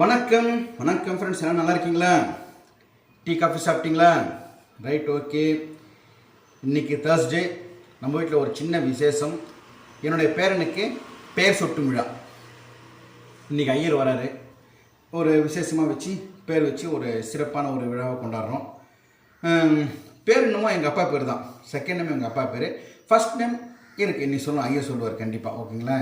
வணக்கம். வணக்கம் ஃப்ரெண்ட்ஸ் எல்லாம் நல்லா இருக்கீங்களா? டீ காஃபி சாப்பிட்டீங்களா? ரைட் ஓகே இன்னைக்கு தேர்ஸ்டே நம்ம வீட்டில் ஒரு சின்ன விசேஷம். என்னுடைய பேரனுக்கு பேர் சொட்டும் விழா. இன்னைக்கு ஐயர் வராரு. ஒரு விசேஷமாக வச்சு பேர் வச்சு ஒரு சிறப்பான ஒரு விழாவை கொண்டாடுறோம். பேர் இன்னமும் எங்கள் அப்பா பேர் தான். செகண்ட் நேம் எங்கள் அப்பா பேர். ஃபர்ஸ்ட் நேம் இருக்குது இன்னைக்கு சொல்லுவோம் ஐயர் சொல்லுவார் கண்டிப்பாக ஓகேங்களா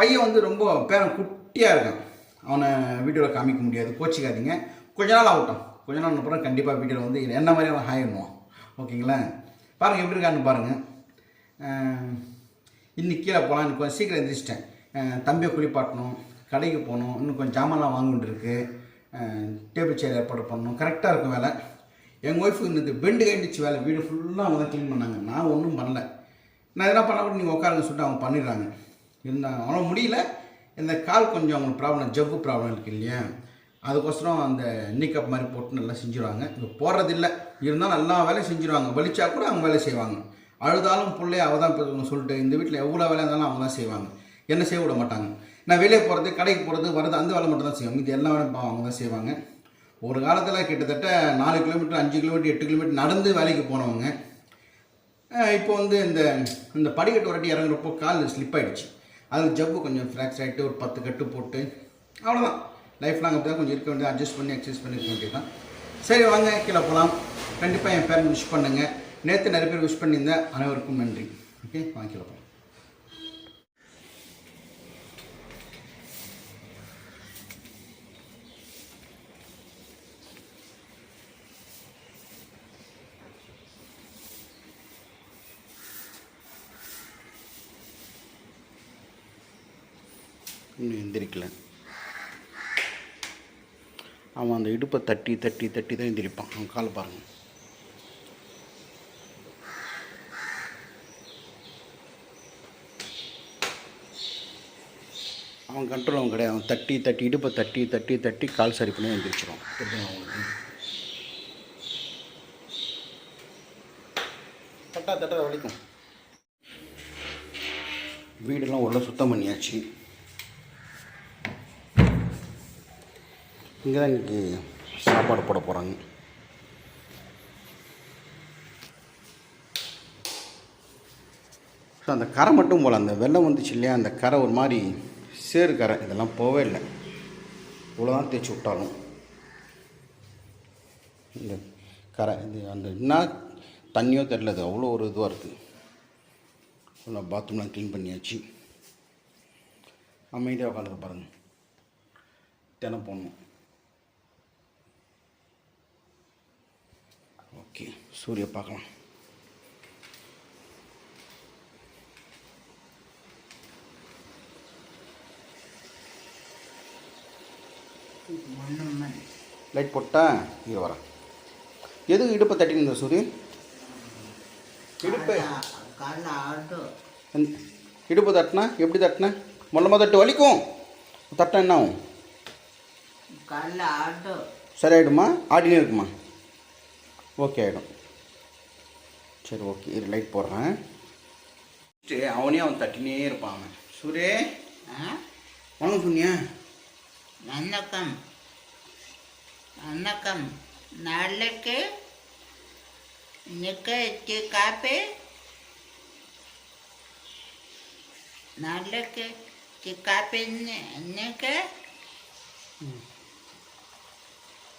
பையன் வந்து ரொம்ப பேரன் குட்டியாக இருக்கான். அவனை வீடியோவில் காமிக்க முடியாது. கோச்சிக்காதீங்க. கொஞ்ச நாள் ஆகட்டும். கொஞ்ச நாள் அப்புறம் கண்டிப்பாக வீடியோவில் வந்து என்ன மாதிரி அவன் ஹாய் பண்ணுவான். ஓகேங்களா? பாருங்கள் எப்படி இருக்கான்னு பாருங்கள் இன்னைக்கு கீழே போகலாம் இன்னும் கொஞ்சம் சீக்கிரம் எந்திரிச்சிட்டேன். தம்பியை குளிப்பாட்டணும். கடைக்கு போகணும். இன்னும் கொஞ்சம் ஜாமான்லாம் வாங்கிட்டுருக்கு டேபிள் சேர் ஏற்பாடு பண்ணணும். கரெக்டாக இருக்கும் வேலை. எங்கள் ஒய்ஃபு இந்த பெண்டு கண்டிச்சு வேலை. வீடு ஃபுல்லாக அவங்க தான் க்ளீன் பண்ணாங்க. நான் ஒன்றும் பண்ணல. நான் எதனா பண்ணால் கூட நீங்கள் உட்காருங்க சொல்லிட்டு அவங்க பண்ணிடுறாங்க. இருந்தாங்க அவனால் முடியல. இந்த கால் கொஞ்சம் அவங்களுக்கு ப்ராப்ளம் ஜவ்வு ப்ராப்ளம் இருக்கு இல்லையா? அதுக்கோசரம் அந்த நீக்கப் மாதிரி போட்டு நல்லா செஞ்சுருவாங்க. இப்போ போடுறதில்ல. இருந்தாலும் எல்லா வேலையும் செஞ்சுருவாங்க. வலிச்சா கூட அவங்க வேலை செய்வாங்க. அழுதாலும் பிள்ளைய அவள் தான் இப்போ சொல்லிட்டு இந்த வீட்டில் எவ்வளோ வேலை இருந்தாலும் அவங்க தான் செய்வாங்க. என்ன செய்ய விட மாட்டாங்க. நான் வெளியே போகிறது கடைக்கு போகிறது வரது அந்த வேலை மட்டும் தான் செய்வாங்க. இது எல்லா வேலையும் அவங்க தான் செய்வாங்க. ஒரு காலத்தில் கிட்டத்தட்ட நாலு கிலோமீட்டர் அஞ்சு கிலோமீட்டர் எட்டு கிலோமீட்டர் நடந்து வேலைக்கு போனவங்க இப்போ வந்து இந்த இந்த படிக்கட்டு வரட்டி இறங்குறப்போ கால் ஸ்லிப் ஆயிடுச்சு. அதில் ஜவ்வு கொஞ்சம் ஃப்ராக்சர் ஆகிட்டு ஒரு பத்து கட்டு போட்டு அவ்வளோதான் லைஃப் லாங் அப்படி தான் கொஞ்சம் இருக்க வேண்டியது அட்ஜஸ்ட் பண்ணி எக்ஸசைஸ் பண்ணியிருக்க வேண்டியது தான் சரி வாங்க கீழே போகலாம் கண்டிப்பாக என் பேரண்ட் விஷ் பண்ணுங்கள் நேற்று நிறைய பேர் விஷ் பண்ணியிருந்தேன். அனைவருக்கும் நன்றி. ஓகே வாங்க கீழே போகலாம் இன்னும் எந்திரிக்கல. அவன் அந்த இடுப்பை தட்டி தட்டி தட்டி தான் எந்திரிப்பான். அவன் காலை பாருங்கள் அவன் கண்ட்ரோல் அவன் கிடையாது. அவன் தட்டி தட்டி இடுப்பை தட்டி தட்டி தட்டி கால் சரி பண்ணி எந்திரிச்சிடும் அவங்களுக்கு அவனுக்கு தட்டா தட்டா வலிக்கும். வீடெல்லாம் உள்ள சுத்தம் பண்ணியாச்சு. இங்கே தான் இன்றைக்கி சாப்பாடு போட போகிறாங்க ஸோ அந்த கரை மட்டும் போகல அந்த வெள்ளம் வந்துச்சு இல்லையா? அந்த கரை ஒரு மாதிரி சேறு கரை இதெல்லாம் போகவே இல்லை. இவ்வளோதான் தேய்ச்சி விட்டாலும். இந்த கரை இது அந்த என்ன தண்ணியோ தெரில அது அவ்வளோ ஒரு இதுவாக இருக்குது நல்லா பாத்ரூம்லாம் க்ளீன் பண்ணியாச்சு. அமைதியாக உட்காந்துக்க பாருங்கள் தினம் போடணும். ஓகே சூரிய பார்க்கலாம் லைட் போட்டா இங்கே வரேன் எதுக்கு இடுப்பை தட்டின்னு இருந்த சூரிய இடுப்பு இடுப்பு தட்டினா எப்படி தட்டினா? மொல்லமாக தட்டு வலிக்கும். தட்டினா என்ன ஆகும் சரியாயிடுமா? ஆடினே இருக்குமா? ஓகே ஆகிடும் சரி ஓகே இது லைட் போடுறேன். சரி அவனே அவன் தட்டினே இருப்பான் அவன். சூரே வாங்க சொன்னியா வணக்கம். வணக்கம். நாளைக்கு டீ காப்பி நாளைக்கு காப்பி இன்னைக்கு?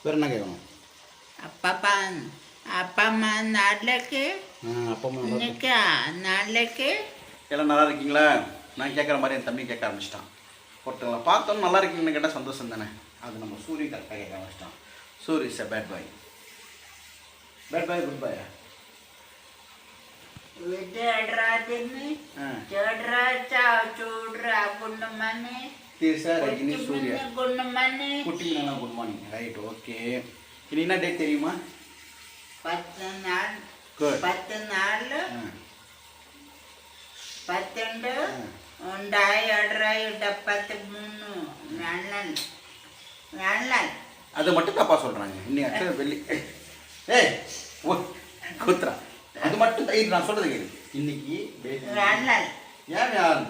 வேறு என்ன கேட்கணும்? அப்பா அப்பா அம்மா நாளைக்கு அப்பா அம்மா இன்னைக்கு நாளைக்கு எல்லாம் நல்லா இருக்கீங்களா? நான் கேட்குற மாதிரி என் தம்பி கேட்க ஆரம்பிச்சிட்டான். ஒருத்தவங்களை பார்த்தோம் நல்லா இருக்கீங்கன்னு கேட்டால் சந்தோஷம் தானே? அது நம்ம சூரிய கரெக்டாக கேட்க ஆரம்பிச்சிட்டான். Surya is a bad boy bad boy good boy good morning right okay இனி என்ன டேட் தெரியுமா? పత్తు నాళ్ళు குட் పత్తు నాళ్ళు పత్తెండు ఉండాయి ఎడరాయి డెప్పత్తి మూడు వెళ్ళాలి వెళ్ళాలి அதை மட்டும் தப்பா சொல்றாங்க இன்னைக்கு அக்ஷர வெள்ளி ஏய் ஓ குத்ரா அது மட்டும் தான் இது நான் சொல்றது கேளு இன்னைக்கு வெள்ளி. వెళ్ళాలి ஏன் யார்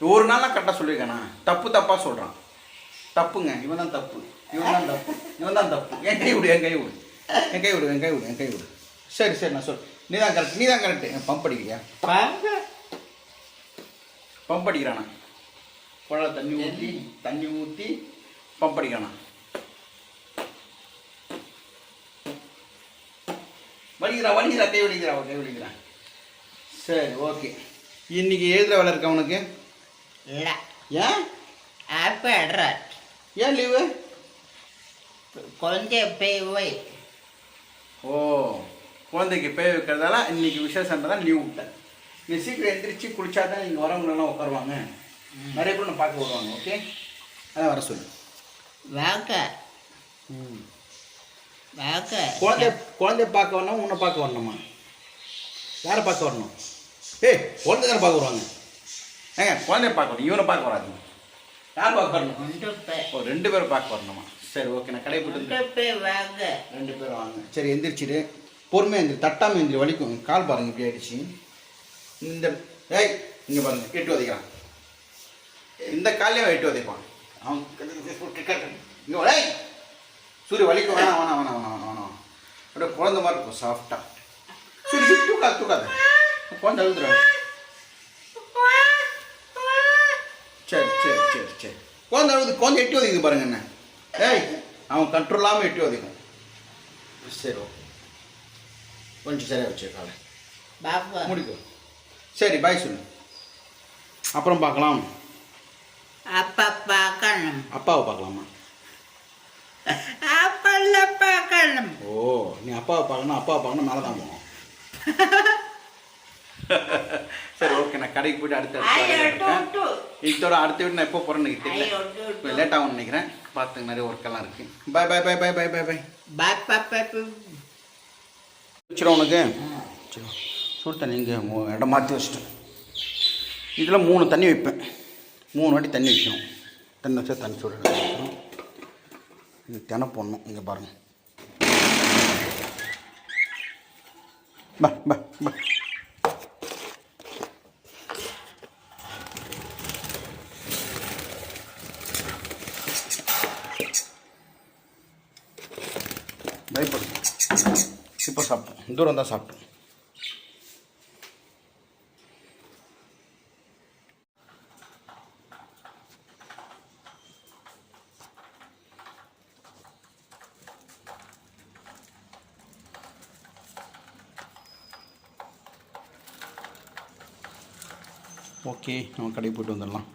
ஒரு நாளாக கரெக்டாக சொல்லியிருக்கானா தப்பு தப்பாக சொல்கிறான் தப்புங்க இவன் தான் தப்பு இவன் தான் தப்பு இவன் தான் தப்பு என் கை விடு என் கை விடு என் கை விடு என் கை விடு என் கை விடு. சரி சரி நான் சொல் நீ தான் கரெக்ட் நீ தான் கரெக்டு பம்ப் அடிக்கிறியா பம்ப் அடிக்கிறானா? குழாய் தண்ணி ஊற்றி தண்ணி. ஊற்றி பம்ப் அடிக்கிறானா? வலிக்கிறா வலிக்கிறா கை வலிக்கிறா கை வலிக்கிறா சரி ஓகே இன்னைக்கு எழுதுற வேலை இருக்கா உனக்கு? இல்ல. ஏன்? ஆப்ப ஏன் லீவு கொஞ்சம் போய் போய் ஓ குழந்தைக்கு பேய் வைக்கிறதால இன்னைக்கு விசேஷன்றதான் லீவ் விட்டேன் நீ சீக்கிரம் எந்திரிச்சு குளிச்சா தான் இங்கே வரவங்களெல்லாம் உட்காருவாங்க. நிறைய பேர் நான் பார்க்க வருவாங்க ஓகே அதான் வர சொல்லு. வாக்க வாக்க குழந்தை குழந்தைய பார்க்க வரணும் உன்னை பார்க்க வரணுமா? யாரை பார்க்க வரணும்? ஏய் குழந்தை தானே பார்க்க வருவாங்க. ஏங்க குழந்தைய பார்க்க வரணும் இவனை பார்க்க வராதுங்க. யார் பார்க்க வரணும்? போய் ஓ ரெண்டு பேரும் பார்க்க வரணுமா? சரி ஓகே நான் கடை போட்டு வாங்க. ரெண்டு பேரும் வாங்க. சரி எந்திரிச்சிடு பொறுமையாக எந்திரி தட்டாமல் எந்திரி வலிக்கும். கால் பாருங்க இப்படி ஆயிடுச்சு. இந்த ஏய் இங்கே பாருங்க எட்டு உதைக்கிறான். இந்த காலையும் எட்டு உதைப்பான். அவன் இங்கே ஏய். சூரிய வலிக்கும் வேணாம் வேணாம் வேணாம் வேணாம் வேணாம் வேணாம். அப்படியே குழந்தை மாதிரி இருக்கும் சாஃப்டாக சரி சரி தூக்காது தூக்காது. குழந்தை அழுதுறான் சரி சரி சரி சரி. குழந்தை அழுது குழந்தை எட்டி உதைக்குது பாருங்க என்ன? ஏய் அவன் கண்ட்ரோல் இல்லாமல் எட்டி உதைக்கும். சரி ஓகே. கொஞ்சம் சரியாக வச்சு காலை பாப்பா முடிக்கும் சரி பாய் சொல்லு. அப்புறம் பார்க்கலாம். அப்பா பார்க்கணும் அப்பாவை பார்க்கலாமா? அப்பல்ல பார்க்கணும் ஓ நீ அப்பாவை பார்க்கணும் அப்பாவை பார்க்கணும் மேலே தான் போகணும். சரி ஓகே நான் கடைக்கு போயிட்டு அடுத்த இதோட அடுத்த வீடு நான் எப்போ போகிறேன்னு எனக்கு தெரியல. லேட் ஆகும்னு நினைக்கிறேன். பார்த்துங்க நிறைய ஒர்க்கெல்லாம் இருக்குது பாய் பாய் பாய் பாய் பாய் பாய் பாய் பாப்பா பாப்பா வச்சிடும் உனக்கு. சரி சுடு தண்ணி இங்கே இடம் மாற்றி வச்சிட்டேன் இதில் மூணு தண்ணி வைப்பேன். மூணு வாட்டி தண்ணி வைக்கணும். தண்ணி வச்சா தண்ணி சுட இது தினை போடணும் இங்கே பாருங்கள் பா பா பா. தான் சாப்பிட்டோம். தூரம் தான் சாப்பிட்டோம். ஓகே நம்ம கடைக்கு போயிட்டு வந்துடலாம்.